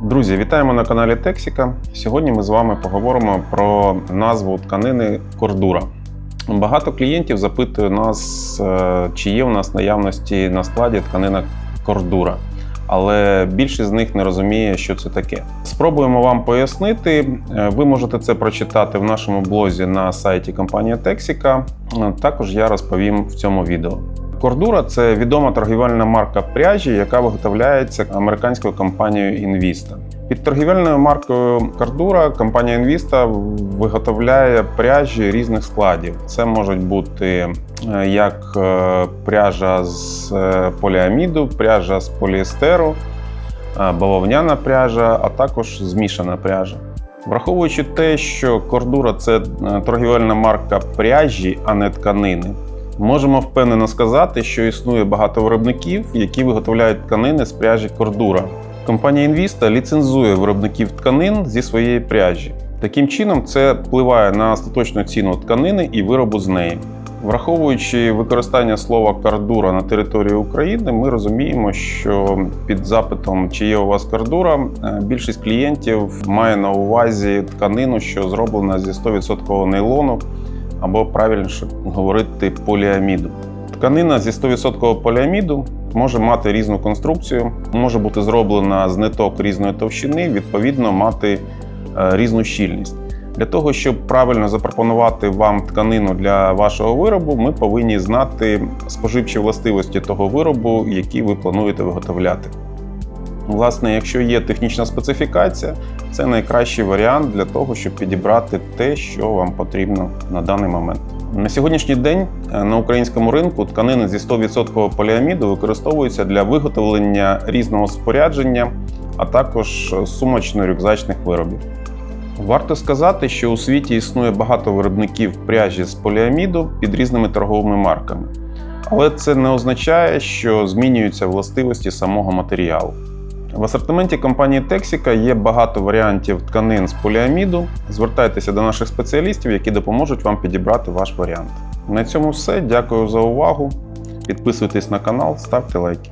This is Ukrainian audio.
Друзі, вітаємо на каналі Тексіка. Сьогодні ми з вами поговоримо про назву тканини кордура. Багато клієнтів запитує нас, е, чи є у нас наявності на складі тканина кордура, але більшість з них не розуміє, що це таке. Спробуємо вам пояснити. Е, Ви можете це прочитати в нашому блозі на сайті компанії Тексіка. Е, Також я розповім в цьому відео. Кордура це відома торгівельна марка пряжі, яка виготовляється американською компанією Invista. Під торгівельною маркою Кордура компанія Invista виготовляє пряжі різних складів. Це можуть бути е, як е, пряжа з е, поліаміду, пряжа з поліестеру, бавовняна пряжа, а також змішана пряжа. Враховуючи те, що кордура це торгівельна марка пряжі, а не тканини, можемо впевнено сказати, що існує багато виробників, які виготовляють тканини з пряжі кордура. Компанія Invista ліцензує виробників тканин зі своєї пряжі. Таким чином, це впливає на остаточну ціну тканини і виробу з неї. Враховуючи використання слова кардура на території України, ми розуміємо, що під запитом, чи є у вас кардура, е, більшість клієнтів має на увазі тканину, що зроблена зі 100% нейлону, або правильніше говорити поліаміду. Тканина зі 100% поліаміду може мати різну конструкцію, може бути зроблена з ниток різної товщини, відповідно, мати е, різну щільність. Для того, щоб правильно запропонувати вам тканину для вашого виробу, ми повинні знати споживчі властивості того виробу, який ви плануєте виготовляти. Власне, якщо є технічна специфікація, це найкращий варіант для того, щоб підібрати те, що вам потрібно на даний момент. На сьогоднішній день е, на українському ринку тканини зі 100% поліаміду використовуються для виготовлення різного спорядження, а також сумочно-рюкзачних виробів. Варто сказати, що у світі існує багато виробників пряжі з поліаміду під різними торговими марками. Але це не означає, що змінюються властивості самого матеріалу. В асортименті компанії Texika є багато варіантів тканин з поліаміду. Звертайтеся до наших спеціалістів, які допоможуть вам підібрати ваш варіант. На цьому все. Дякую за увагу. Підписуйтесь на канал, ставте лайки.